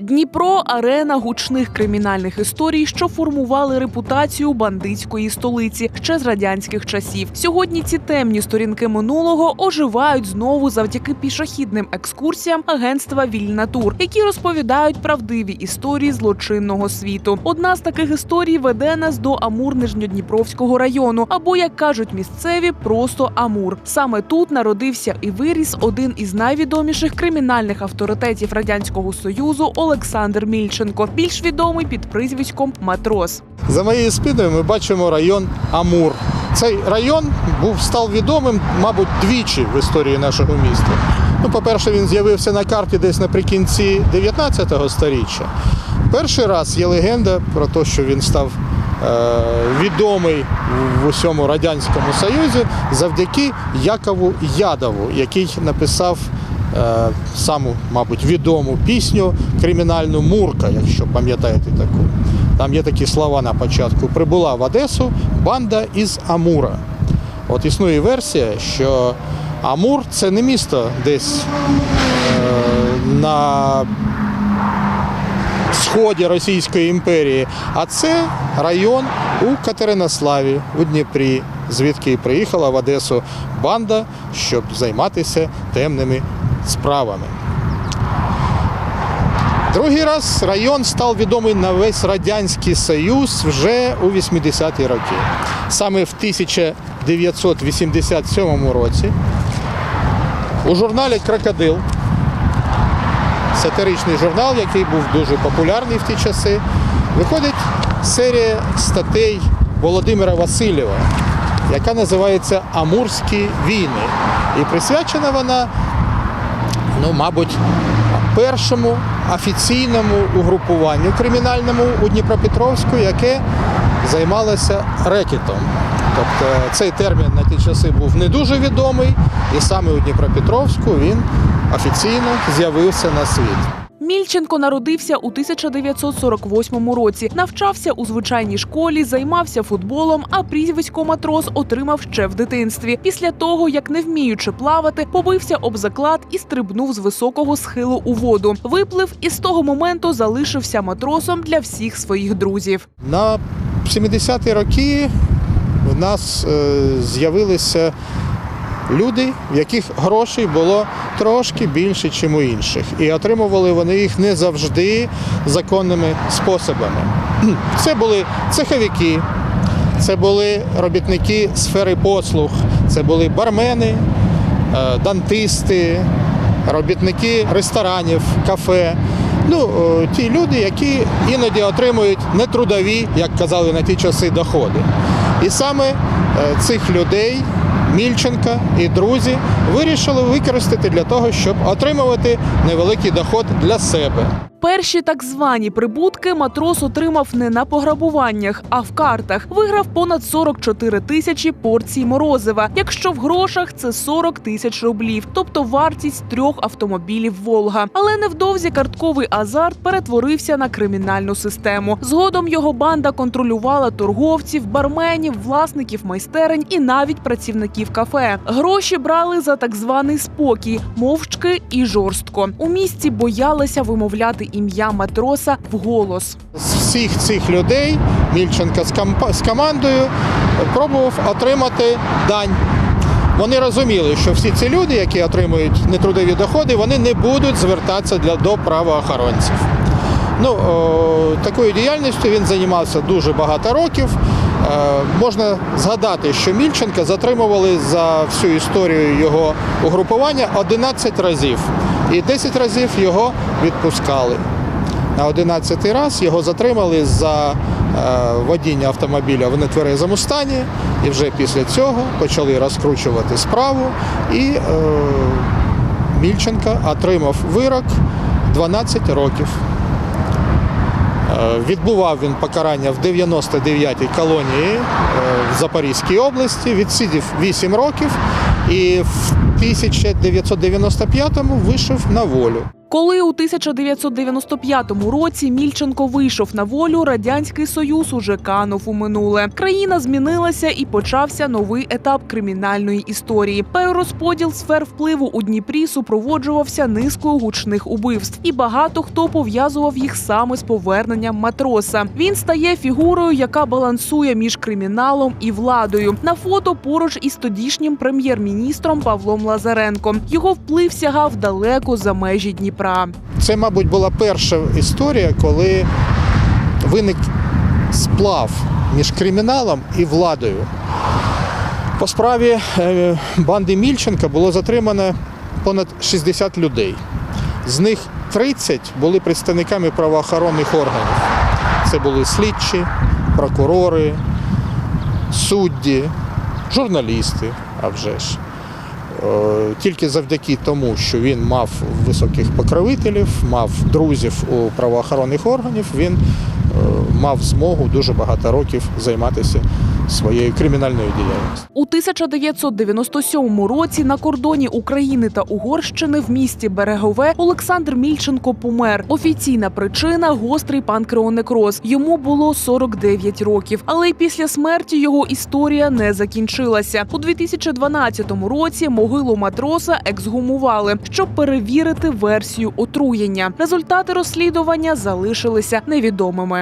Дніпро арена гучних кримінальних історій, що формували репутацію бандитської столиці ще з радянських часів. Сьогодні ці темні сторінки минулого оживають знову завдяки пішохідним екскурсіям агентства Вільна Тур, які розповідають правдиві історії злочинного світу. Одна з таких історій веде нас до Амур Нижньодніпровського району, або як кажуть місцеві, просто Амур. Саме тут народився і виріс один із найвідоміших кримінальних авторитетів радянського союзу Олександр Мільченко, більш відомий під прізвиськом Матрос. За моєю спиною ми бачимо район Амур. Цей район був став відомим, мабуть, двічі в історії нашого міста. Ну, по-перше, він з'явився на карті десь наприкінці 19 століття. Перший раз є легенда про те, що він став е, відомий в усьому радянському союзі завдяки Якову Ядову, який написав саму, мабуть, відому пісню кримінальну Мурка, якщо пам'ятаєте таку. Там є такі слова на початку. Прибула в Одесу банда із Амура. От існує версія, що Амур це не місто десь е, на сході Російської імперії, а це район у Катеринославі, у Дніпрі, звідки приїхала в Одесу банда, щоб займатися темними справами. Другий раз район став відомий на весь Радянський Союз вже у 80-ті роки. Саме в 1987 році у журналі Крокодил, сатиричний журнал, який був дуже популярний в ті часи, виходить серія статей Володимира Васильєва, яка називається Амурські війни. І присвячена вона ну, мабуть, першому офіційному угрупуванню кримінальному у Дніпропетровську, яке займалося рекетом. Тобто цей термін на ті часи був не дуже відомий, і саме у Дніпропетровську він офіційно з'явився на світ. Мільченко народився у 1948 році, навчався у звичайній школі, займався футболом, а прізвисько матрос отримав ще в дитинстві. Після того, як не вміючи плавати, побився об заклад і стрибнув з високого схилу у воду. Виплив і з того моменту залишився матросом для всіх своїх друзів. На 70-ті роки в нас е, з'явилися люди, в яких грошей було трошки більше, ніж у інших. І отримували вони їх не завжди законними способами. Це були цеховики, це були робітники сфери послуг, це були бармени, е, дантисти, робітники ресторанів, кафе. Ну, е, ті люди, які іноді отримують нетрудові, як казали на ті часи, доходи. І саме е, цих людей Мільченка і друзі вирішили використати для того, щоб отримувати невеликий доход для себе. Перші так звані прибутки матрос отримав не на пограбуваннях, а в картах. Виграв понад 44 тисячі порцій морозива. Якщо в грошах це 40 тисяч рублів, тобто вартість трьох автомобілів Волга. Але невдовзі картковий азарт перетворився на кримінальну систему. Згодом його банда контролювала торговців, барменів, власників майстерень і навіть працівників кафе. Гроші брали за так званий спокій, мовчки і жорстко. У місті боялися вимовляти ім'я матроса вголос. З всіх цих людей Мільченка з, командою пробував отримати дань. Вони розуміли, що всі ці люди, які отримують нетрудові доходи, вони не будуть звертатися для, до правоохоронців. Ну, о, такою діяльністю він займався дуже багато років. Е, можна згадати, що Мільченка затримували за всю історію його угрупування 11 разів. І 10 разів його відпускали. На 11 раз його затримали за е, водіння автомобіля в нетверезому стані, і вже після цього почали розкручувати справу. І е, Мільченка отримав вирок 12 років. Е, Відбував він покарання в 99-й колонії е, в Запорізькій області, відсидів 8 років. І в 1995-му вийшов на волю. Коли у 1995 році Мільченко вийшов на волю, радянський союз уже канув у минуле. Країна змінилася і почався новий етап кримінальної історії. Перерозподіл сфер впливу у Дніпрі супроводжувався низкою гучних убивств, і багато хто пов'язував їх саме з поверненням матроса. Він стає фігурою, яка балансує між криміналом і владою. На фото поруч із тодішнім прем'єр-міністром Павлом Лазаренком. Його вплив сягав далеко за межі Дніпра. Це, мабуть, була перша історія, коли виник сплав між криміналом і владою. По справі е, банди Мільченка було затримано понад 60 людей. З них 30 були представниками правоохоронних органів. Це були слідчі, прокурори, судді, журналісти, а вже ж. Е, Тільки завдяки тому, що він мав високих покровителів, мав друзів у правоохоронних органів, він мав змогу дуже багато років займатися своєю кримінальною діяльністю. У 1997 році на кордоні України та Угорщини в місті Берегове Олександр Мільченко помер. Офіційна причина гострий панкреонекроз. Йому було 49 років. Але й після смерті його історія не закінчилася. У 2012 році могилу матроса ексгумували, щоб перевірити версію отруєння. Результати розслідування залишилися невідомими.